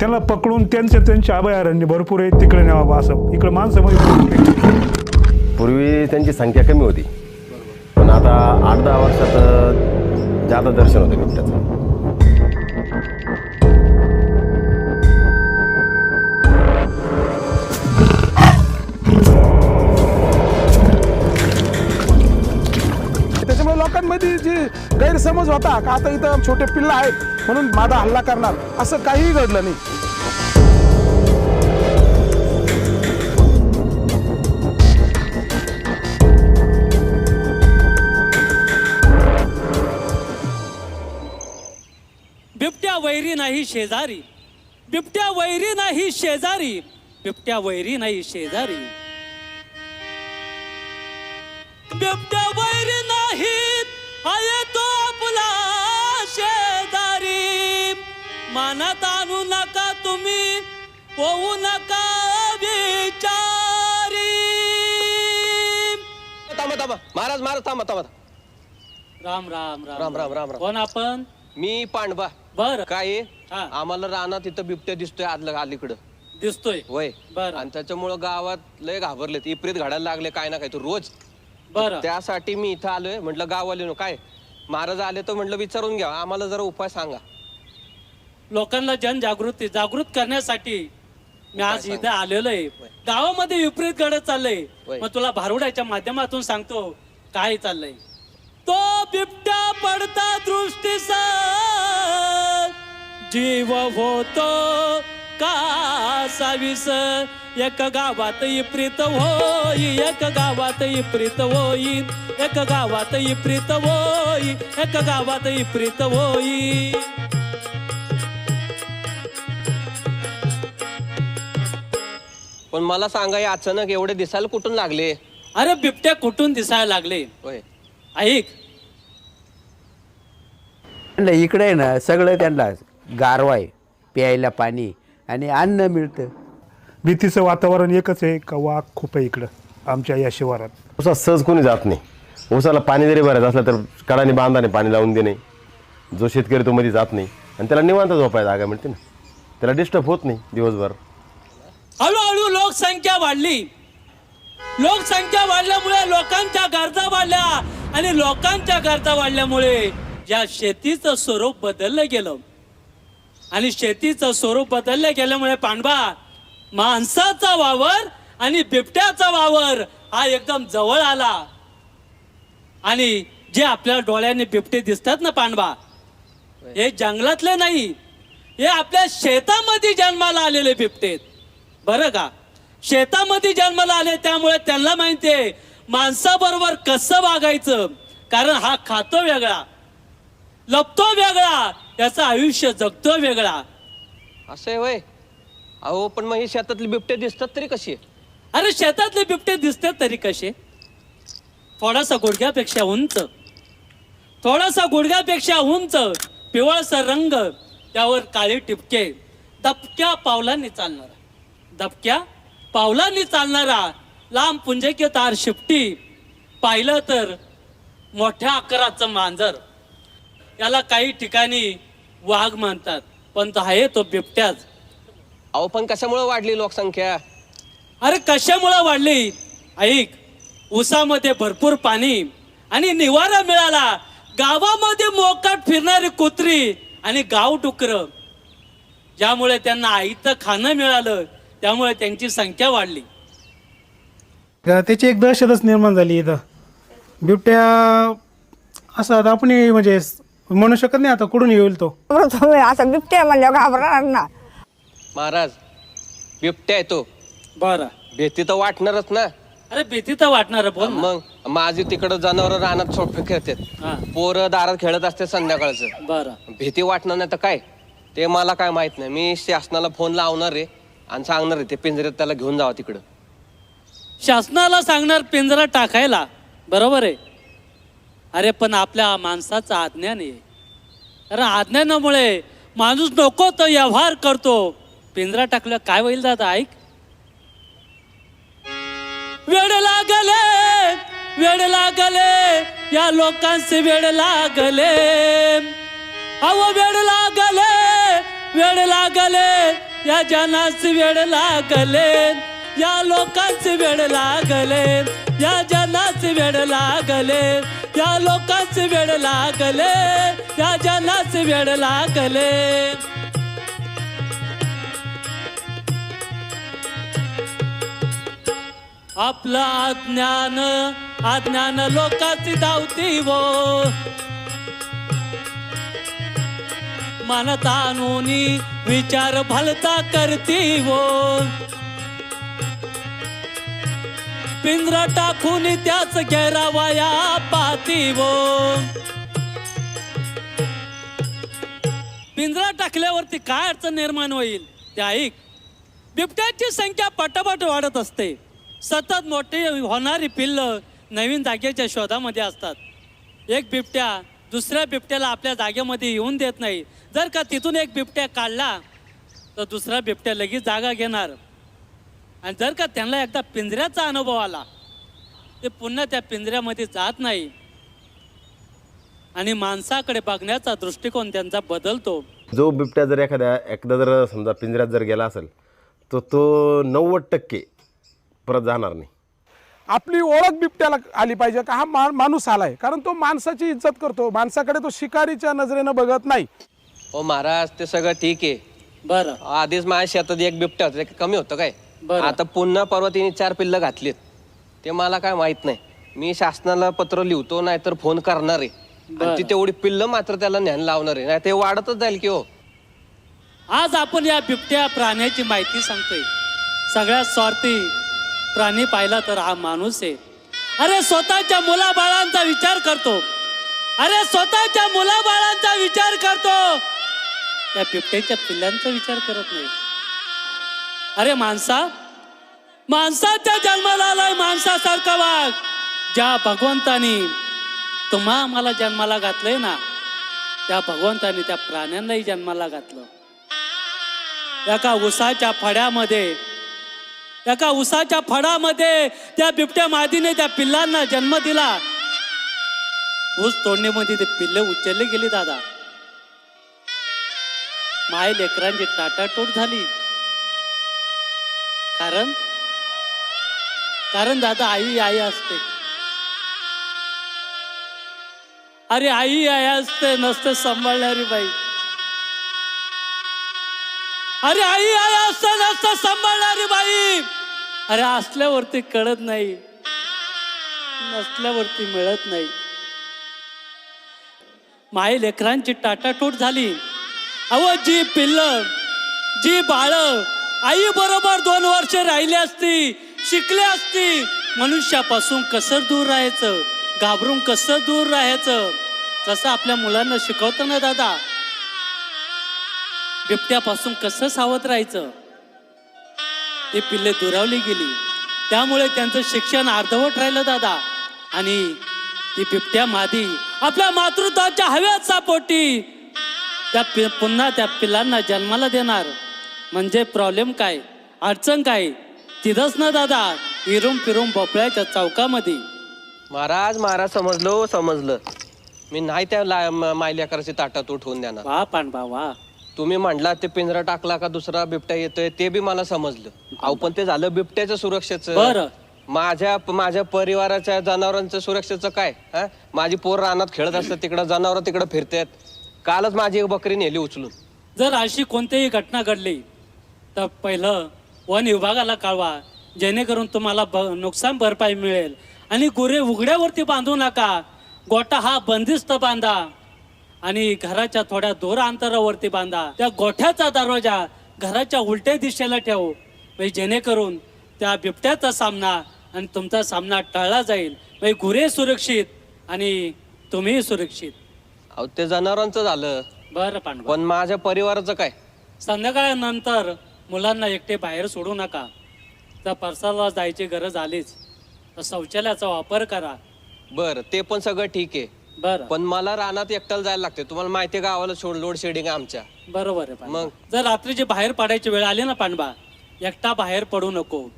त्यांना पकडून त्यांच्या त्यांचे अभयारण्य भरपूर आहे. तिकडे न्यावं असं. इकडे माणसं मध्ये पूर्वी त्यांची संख्या कमी होती. पण आता आठ दहा वर्षात जादा दर्शन होतं बिबट्याचं त्याच्यामुळे लोकांमध्ये जी गैरसमज होता का आता इथं छोटे पिल्ला आहेत म्हणून माझा हल्ला करणार असं काहीही घडलं नाही. नाही शेजारी. बिबट्या वैरी नाही शेजारी. बिबट्या वैरी नाही शेजारी. बिबट्या वैरी नाही आहे तो आपला शेजारी. मानात आणू नका तुम्ही होऊ नका विचारी. थांबा थांबा. महाराज महाराज थांबा थांबा. राम राम राम राम, राम, राम, राम. कोण आपण? मी पांडवा. बर. काय आहे? हा. आम्हाला रानात इथं बिबट्या दिसतोय आदलं अलीकडं. दिसतोय? वय बरं. आणि त्याच्यामुळं गावात लय घाबरलेत. इप्रीत घडायला लागले काय ना काय तो रोज. बर. त्यासाठी मी इथं आलोय. म्हटलं गाववाले नो काय? महाराज आले तर म्हटलं विचारून घ्या. आम्हाला जरा उपाय सांगा. लोकांना जनजागृती जागृत करण्यासाठी मी आज सांग? इथे आलेलो आहे. गावामध्ये विपरीत घडत चाललंय. होय. मग तुला भारुडाच्या माध्यमातून सांगतो काय चाललंय. तो बिबट्या पडता दृष्टीसा जीव होतो कासावीस एक गावात इप्रीत होई एक गावात इप्रीत होई एक गावात इप्रीत होई एक गावात इप्रीत होई. पण मला सांगा हे अचानक एवढे दिसायला कुठून लागले? अरे बिबट्या कुठून दिसायला लागले? होय. ऐक. त्यांना इकडे आहे ना सगळं त्यांना गारवा आहे प्यायला पाणी आणि अन्न मिळतं. भीतीचं वातावरण एकच आहे का वाघ खूप आहे इकडं आमच्या या शिवारात. उसात सहज कोणी जात नाही. उसाला पाणी जरी भरायचं असलं तर कडाने बांधाने पाणी लावून देणे. जो शेतकरी तो मध्ये जात नाही. आणि त्याला निवांत झोपायला जागा मिळते ना. त्याला डिस्टर्ब होत नाही दिवसभर. हळूहळू लोकसंख्या वाढली. लोकसंख्या वाढल्यामुळे लोकांच्या गरजा वाढल्या आणि लोकांच्या गरजा वाढल्यामुळे या शेतीचं स्वरूप बदललं गेलं. आणि शेतीचं स्वरूप बदललं गेल्यामुळे पांडवा माणसाचा वावर आणि बिबट्याचा वावर हा एकदम जवळ आला. आणि जे आपल्या डोळ्याने बिबटे दिसतात ना पांडवा हे जंगलातले नाही हे आपल्या शेतामध्ये जन्माला आलेले बिबटेत बरं का? शेतामध्ये जन्माला आले त्यामुळे त्यांना माहितीये माणसाबरोबर कसं वागायचं? कारण हा खातो वेगळा. लपतो वेगळा त्याचं आयुष्य जगतो वेगळा. असं आहे वय. अहो पण मग हे शेतातले बिबटे दिसतात तरी कशी अरे शेतातले बिबटे दिसतात तरी कसे? थोडासा गुडघ्यापेक्षा उंच. थोडासा गुडघ्यापेक्षा उंच पिवळसर रंग त्यावर काळे टिपके. दबक्या पावलांनी चालणारा. दबक्या पावलांनी चालणारा लांब पुंजके तार शिपटी. पाहिलं तर मोठ्या आकाराचं मांजर. याला काही ठिकाणी वाघ म्हणतात पण तो आहे तो बिबट्याच. अहो पण कशामुळे वाढली लोकसंख्या? अरे कशामुळे वाढली? ऐक ऊसामध्ये भरपूर पाणी आणि निवारा मिळाला. गावामध्ये मोकाट फिरणारी कुत्री आणि गाव डुकर. ज्यामुळे त्यांना आईचं खाणं मिळालं त्यामुळे त्यांची संख्या वाढली. त्याची एक दहशतच निर्माण झाली इथं. बिबट्या असं आता आपण म्हणजे म्हणू शकत नाही आता कुठून येईल तो? तुम्ही आता बिबट्या म्हणलं घाबरणार ना. महाराज बिबट्या आहे तो. बर. भीती तर वाटणारच ना. अरे भीती तर वाटणार बोल ना. मग माझी तिकडं जनावर रानात सोडफे खेळतात. हा. पोरं दारात खेळत असते संध्याकाळचं. बरं. भीती वाटणार नाही तर काय? ते मला काय माहीत नाही. मी शासनाला फोन लावणार आहे आणि सांगणार आहे ते पिंजऱ्यात त्याला घेऊन जावा तिकडं. शासनाला सांगणार पिंजरा टाकायला. बरोबर आहे. अरे पण आपल्या माणसाचं आज्ञान आहे. अरे आज्ञानामुळे माणूस नको तो व्यवहार करतो. पिंजरा टाकलं काय होईल दादा ऐक. वेड लागले वेड लागले या लोकांचे वेड लागले. अहो वेड लागले वेड लागले या जनाची वेळ लागले या लोकांची वेळ लागले या जनाची वेळ लागले. या लोकांच वेळ लागले या जनाच वेळ लागले. आपलं अज्ञान अज्ञान लोकांची धावती वो. मन नोनी विचार भलता करती वो. पिंजरा टाकून त्याच घेरावाया पाती पिंजरा टाकल्यावरती काय अडचण निर्माण होईल ते ऐक. बिबट्याची संख्या पटापट वाढत असते. सतत मोठी होणारी पिल्लं नवीन जागेच्या शोधामध्ये असतात. एक बिबट्या दुसऱ्या बिबट्याला आपल्या जागेमध्ये येऊन देत नाही. जर का तिथून एक बिबट्या काढला तर दुसरा बिबट्या लगेच जागा घेणार. आणि जर का त्यांना एकदा पिंजऱ्याचा अनुभव आला ते पुन्हा त्या पिंजऱ्यामध्ये जात नाही. आणि माणसाकडे बघण्याचा दृष्टिकोन त्यांचा बदलतो. जो बिबट्या जर एखाद्या एकदा जर समजा पिंजऱ्यात जर गेला असेल तर तो नव्वद टक्के परत जाणार नाही. आपली ओळख बिबट्याला आली पाहिजे का? हा मा माणूस आलाय. कारण तो माणसाची इज्जत करतो. माणसाकडे तो शिकारीच्या नजरेनं बघत नाही. हो महाराज ते सगळं ठीक आहे. बरं. आधीच माझ्या शेतात एक बिबट्या होता. ते कमी होतं काय? बरं. आता पुन्हा परवा तिने चार पिल्लं घातलीत. ते मला काय माहीत नाही. मी शासनाला पत्र लिहितो नाहीतर फोन करणार आहे. आणि ती तेवढी पिल्लं मात्र त्याला ज्ञान लावणार आहे. नाही ते वाढतच जाईल की हो. आज आपण या बिबट्या प्राण्याची माहिती सांगतोय. सगळ्यात स्वार्थी प्राणी पाहिला तर हा माणूस आहे. अरे स्वतःच्या मुलाबाळांचा विचार करतो. अरे स्वतःच्या मुलाबाळांचा विचार करतो. त्या बिबट्याच्या पिल्लांचा विचार करत नाही. अरे माणसा माणसाच्या जन्माला आलाय माणसासारखा वाघ. ज्या भगवंतानी तुम्हा आम्हाला जन्माला घातलंय ना त्या भगवंतानी त्या प्राण्यांनाही जन्माला घातलं. एका उसाच्या फड्यामध्ये एका उसाच्या फडामध्ये त्या बिबट्या मादीने त्या पिल्लांना जन्म दिला. ऊस तोडणीमध्ये ते पिल्ले उचलले गेली दादा. माय लेकरांची टाटाटोट झाली. कारण? कारण दादा आई आई असते. अरे आई आई असते नसते सांभाळणारी बाई. अरे आई आई असता नसता सांभाळणारी बाई. अरे असल्यावरती कळत नाही. नसल्यावरती मिळत नाही. माई लेकरांची टाटाटूट झाली. अहो जी पिल्ल जी बाळ आई बरोबर दोन वर्ष राहिली असती शिकली असती. मनुष्यापासून कसं दूर राहायचं? घाबरून कसं दूर राहायचं? जसं आपल्या मुलांना शिकवतं ना दादा बिबट्यापासून कसं सावध राहायचं? ती पिल्ले दुरावली गेली. त्यामुळे त्यांचं शिक्षण अर्धवट राहिलं दादा. आणि ती बिबट्या मादी आपल्या मातृत्वाच्या हव्याचा पोटी त्या पि पुन्हा त्या पिल्लांना जन्माला देणार. म्हणजे प्रॉब्लेम काय? अडचण काय? तिथंच ना दादा हिरून फिरून भोपळ्याच्या चौकामध्ये. महाराज महाराज समजलो समजलं. मी नाही त्या ला- म- मायलेकराची ताटात उठवून देणार. वा पांडवा वा. तुम्ही म्हणला ते पिंजरा टाकला का दुसरा बिबट्या येतोय ते बी मला समजलं. अहो पण ते झालं बिबट्याच्या सुरक्षेचं. बरं. माझ्या माझ्या परिवाराच्या जनावरांच्या सुरक्षेचं काय? हा? माझी पोर रानात खेळत असतात तिकडं जनावर तिकडं फिरतात. कालच माझी एक बकरी नेली उचलून. जर अशी कोणतीही घटना घडली तर पहिलं वन विभागाला कळवा जेणेकरून तुम्हाला ब नुकसान भरपाई मिळेल. आणि गुरे उघड्यावरती बांधू नका. गोठा हा बंदिस्त बांधा. आणि घराच्या थोड्या दूर अंतरावरती बांधा. त्या गोठ्याचा दरवाजा घराच्या उलट्या दिशेला ठेवू. म्हणजे जेणेकरून त्या बिबट्याचा सामना आणि तुमचा सामना टळला जाईल. म्हणजे गुरे सुरक्षित आणि तुम्ही सुरक्षित. अहो ते जनावरांचं झालं. बरं पांडवा पण माझ्या परिवाराचं काय? संध्याकाळनंतर मुलांना एकटे बाहेर सोडू नका. जर परसाला जायची गरज आलीच. तर शौचालयाचा वापर करा. बरं ते पण सगळं ठीक आहे. बरं. पण मला रानात एकट्याला जायला लागते तुम्हाला माहिती आहे गावाला सोड लोड शेडिंग आहे आमच्या. बरोबर आहे पांडवा. मग? जर रात्रीची बाहेर पडायची वेळ आली ना पांडवा एकटा बाहेर पडू नको.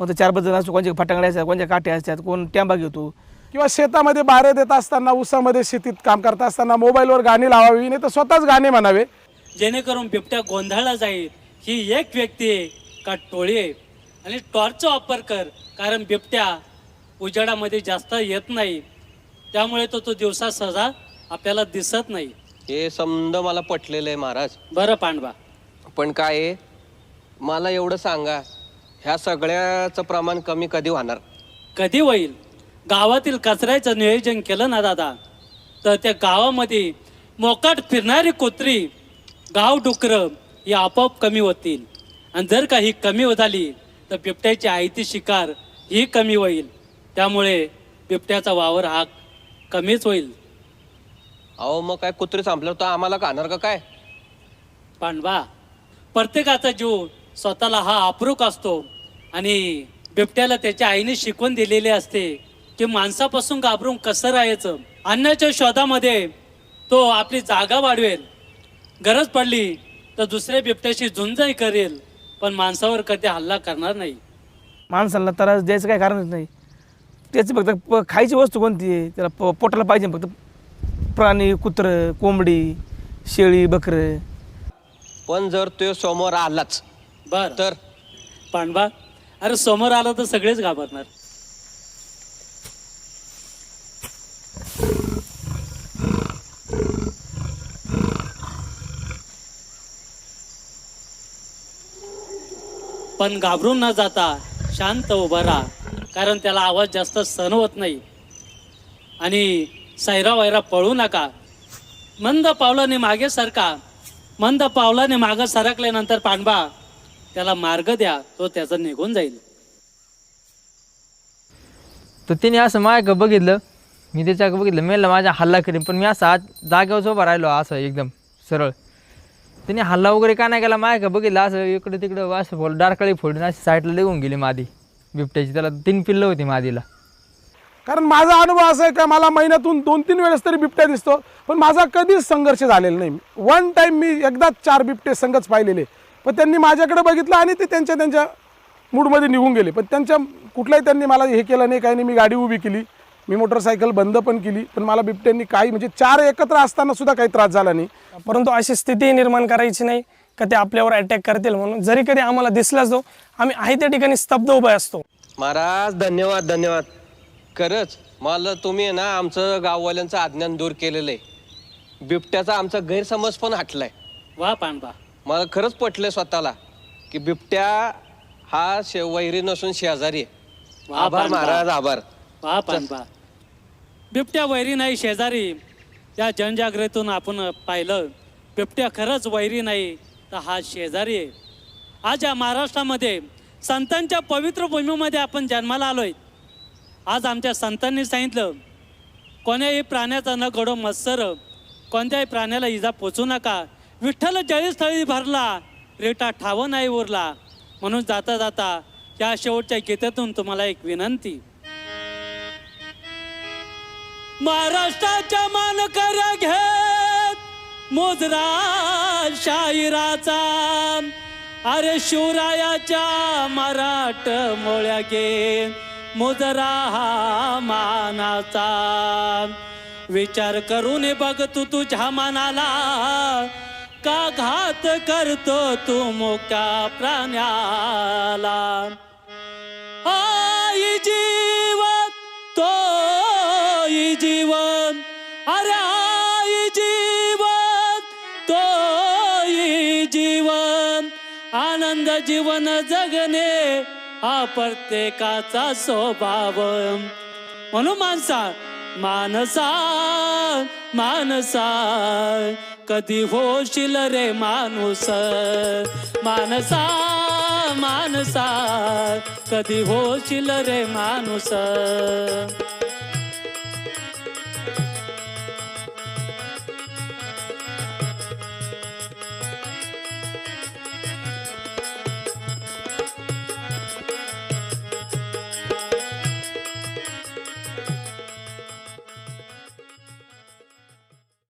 मग ते चार पाच जण असतो कोणचे फटांगडे असतात कोणच्या काट्या असतात कोण टॅम्बा घेतो. किंवा शेतामध्ये बारे देत असताना उसामध्ये शेतीत काम करत असताना मोबाईलवर गाणी लावावी नाही तर स्वतःच गाणे म्हणावे. जेणेकरून बिबट्या गोंधळला जाईल. ही एक व्यक्ती आहे का टोळी आहे आणि टॉर्चचा वापर कर कारण बिबट्या उजेडामध्ये जास्त येत नाही. त्यामुळे तो तो दिवसा सहजा आपल्याला दिसत नाही. हे समज मला पटलेलं आहे महाराज. बरं पांडवा. पण काय आहे? मला एवढं सांगा ह्या सगळ्याचं प्रमाण कमी कधी होणार? कधी होईल? गावातील कचऱ्याचं नियोजन केलं ना दादा? तर त्या गावामध्ये मोकाट फिरणारी कुत्री गाव डुकरं ही आपोआप कमी होतील. आणि जर का ही कमी होत आली तर बिबट्याची आयती शिकार ही कमी होईल. त्यामुळे बिबट्याचा वावर हा कमीच होईल. अहो मग काय कुत्री संपल्यावर तर आम्हाला खाणार का काय? पांडवा प्रत्येकाचा जीव स्वतःला हा अप्रूक असतो. आणि बिबट्याला त्याच्या आईने शिकवण दिलेली असते की माणसापासून घाबरून कसं राहायचं? अन्नाच्या शोधामध्ये तो आपली जागा वाढवेल. गरज पडली तर दुसऱ्या बिबट्याशी झुंजही करेल पण माणसावर कधी हल्ला करणार नाही. माणसाला त्रास द्यायचं काय कारणच नाही. त्याची फक्त प- खायची वस्तू कोणती आहे? त्याला प पोटाला पाहिजे फक्त. प्राणी कुत्रं कोंबडी शेळी बकरं. पण जर तो समोर आलाच बर. तर? पांडवा अरे समोर आलं तर सगळेच घाबरणार. पण घाबरून न जाता शांत उभा राहा कारण त्याला आवाज जास्त सहन होत नाही. आणि सैरा वैरा पळू नका. मंद पावलाने मागे सरका. मंद पावलाने मागे सरकल्यानंतर पांडवा त्याला मार्ग द्या तो त्याचा निघून जाईल. तर तिने असं माझ्याकडे बघितलं मी त्याच्याकडे बघितलं मेला माझ्या हल्ला करीन. पण मी असं आज जागेवर उभा राहिलो असं एकदम सरळ. त्याने हल्ला वगैरे का नाही केला? माझ्याकडे बघितलं? असं इकडे तिकडं असं फोड डारकाळी फोडून अशी साईडला निघून गेली मादी. बिबट्याची. त्याला तीन पिल्लं होती मादीला. कारण माझा अनुभव असा आहे का मला महिन्यातून दोन तीन वेळेस तरी बिबट्या दिसतो पण माझा कधीच संघर्ष झालेला नाही. वन टाईम मी एकदाच चार बिबटे संघच पाहिलेले. पण त्यांनी माझ्याकडे बघितलं आणि ते त्यांच्या त्यांच्या मूडमध्ये निघून गेले. पण त्यांच्या कुठल्याही त्यांनी मला हे केलं नाही काही नाही मी गाडी उभी केली. मी मोटरसायकल बंद पण केली पण मला बिबट्यांनी काही म्हणजे चार एकत्र असताना सुद्धा काही त्रास झाला नाही. परंतु अशी स्थिती निर्माण करायची नाही का ते आपल्यावर अटॅक करतील म्हणून. जरी कधी आम्हाला दिसलाच तो आम्ही आहे त्या ठिकाणी स्तब्ध उभे असतो. महाराज धन्यवाद धन्यवाद. खरंच मला तुम्ही ना आमचं गाववाल्यांचं अज्ञान दूर केलेलं आहे बिबट्याचा आमचा गैरसमज पण हटलाय. वा पांडवा मला खरंच पटलंय स्वतःला की बिबट्या हा शे वैरी नसून शेजारी आहे. आभार. महाराज आभार. वा पांडवा बिबट्या वैरी नाही शेजारी. या जनजागृतीतून आपण पाहिलं बिबट्या खरंच वैरी नाही तर हा शेजारी आहे. आज या महाराष्ट्रामध्ये संतांच्या पवित्र भूमीमध्ये आपण जन्माला आलो आहे आज आमच्या संतांनी सांगितलं कोण्याही प्राण्याचा न घडो मत्सर कोणत्याही प्राण्याला इजा पोचू नका. विठ्ठल जळीस्थळी भरला रेटा ठाव नाही उरला. म्हणून जाता जाता या शेवटच्या गीतेतून तुम्हाला एक विनंती. महाराष्ट्राच्या मानकऱ्या घेत मुद्रा शाहिराचा अरे शिवरायाच्या मराठ मोळ्या घे मोजरा हा मानाचा. विचार करून बघ तू तुझ्या मनाला का घात करतो तू मोक्या प्राण्याला. आई जीवन जगणे हा प्रत्येकाचा स्वभाव. म्हणून माणसा मानसा मानसा कधी होशील रे माणूस? मानसा मानसा कधी होशील रे माणूस?